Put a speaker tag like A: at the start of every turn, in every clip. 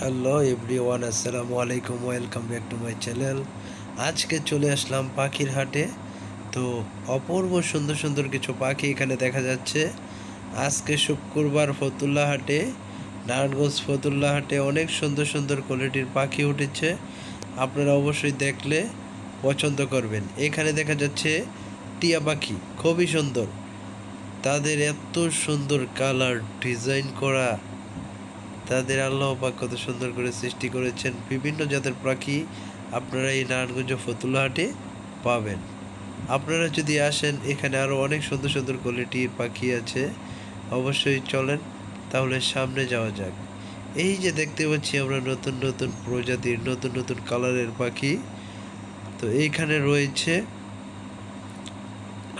A: Hello every everyone, আসসালামু আলাইকুম, welcome back to my channel. আজকে চলে আসলাম পাখির হাটে। তো অপূর্ব সুন্দর সুন্দর কিছু পাখি এখানে দেখা যাচ্ছে। আজকে শুক্রবার ফতুল্লা হাটে, নারায়ণগঞ্জ ফতুল্লা হাটে অনেক সুন্দর সুন্দর কোয়ালিটির পাখি উঠেছে। আপনারা অবশ্যই দেখলে পছন্দ করবেন। এখানে দেখা যাচ্ছে টিয়া পাখি, খুবই সুন্দর। তাদের এত সুন্দর কালার ডিজাইন করা। তাদের আল্লাহ পাক কত সুন্দর করে সৃষ্টি করেছেন। বিভিন্ন জাতের পাখি আপনারা এই নারায়ণগঞ্জ ফতুল্লাহাটে পাবেন। আপনারা যদি আসেন, এখানে আরও অনেক সুন্দর সুন্দর কোয়ালিটির পাখি আছে। অবশ্যই চলেন, তাহলে সামনে যাওয়া যাক। এই যে দেখতে পাচ্ছি আমরা নতুন নতুন প্রজাতির, নতুন নতুন কালারের পাখি। তো এইখানে রয়েছে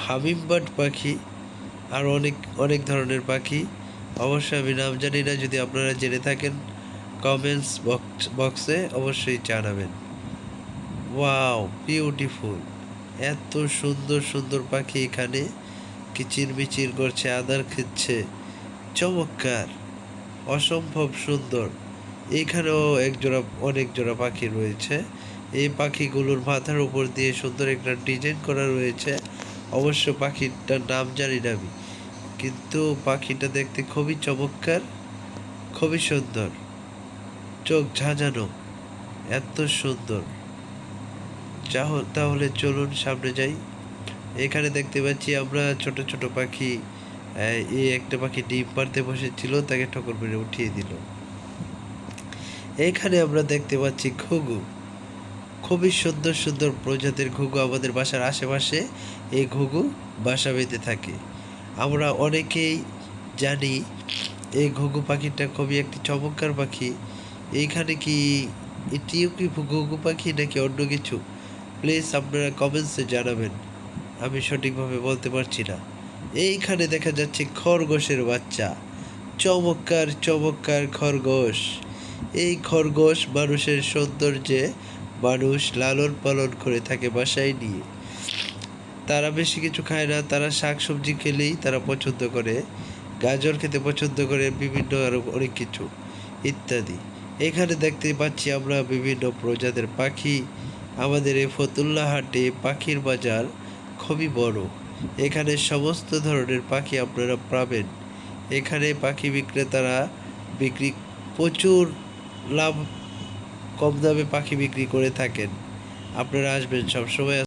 A: হামিমবার্ড পাখি, আর অনেক অনেক ধরনের পাখি। অবশ্যই আমি নাম জানি না, যদি আপনারা জেনে থাকেন কমেন্টস বক্স বক্সে অবশ্যই জানাবেন। ওয়াও বিউটিফুল এত সুন্দর সুন্দর পাখি এখানে কিচির মিচির করছে, আদার খেচ্ছে। চমৎকার! অসম্ভব সুন্দর! এখানেও এক জোড়া, অনেক জোড়া পাখি রয়েছে। এই পাখিগুলোর মাথার উপর দিয়ে সুন্দর একটা ডিজাইন করা রয়েছে। অবশ্য পাখিটার নাম জানি না আমি। কিন্তু পাখিটা দেখতে খুবই চমৎকার, খুবই সুন্দর। চোখ ঝাঁঝানো, এত সুন্দর। তাহলে চলুন সামনে যাই। এখানে দেখতে পাচ্ছি আমরা ছোট ছোট পাখি এই একটা পাখি ডিম পারতে বসেছিল, তাকে ঠকর মেরে উঠিয়ে দিল। এখানে আমরা দেখতে পাচ্ছি ঘুঘু। খুবই সুন্দর সুন্দর প্রজাতির ঘুঘু আমাদের বাসার আশেপাশে। এই ঘুঘু বাসা বেঁধে থাকে। আমরা অনেকেই জানি এই ঘুঘু পাখিটা খুবই একটি চমৎকার পাখি। এইখানে কি এটিও কি ঘুঘু পাখি নাকি অন্য কিছু? প্লিজ আপনারা কমেন্টসে জানাবেন। আমি সঠিকভাবে বলতে পারছি না। এইখানে দেখা যাচ্ছে খরগোশের বাচ্চা। চমৎকার চমৎকার খরগোশ। এই খরগোশ মানুষের সৌন্দর্যে মানুষ লালন পালন করে থাকে বাসায় নিয়ে। তারা বেশি কিছু খায় না, তারা শাক সবজি খেলেই তারা পছন্দ করে, গাজর খেতে পছন্দ করে, বিভিন্ন আরও অনেক কিছু, ইত্যাদি। এখানে দেখতে পাচ্ছি আমরা বিভিন্ন প্রজাতির পাখি। আমাদের এই ফতুল্লা হাটে পাখির বাজার খুবই বড়। এখানে সমস্ত ধরনের পাখি আপনারা পাবেন। এখানে পাখি বিক্রেতারা বিক্রি, প্রচুর লাভ, কম দামে পাখি বিক্রি করে থাকেন। আপনারা আসবেন সবসময়।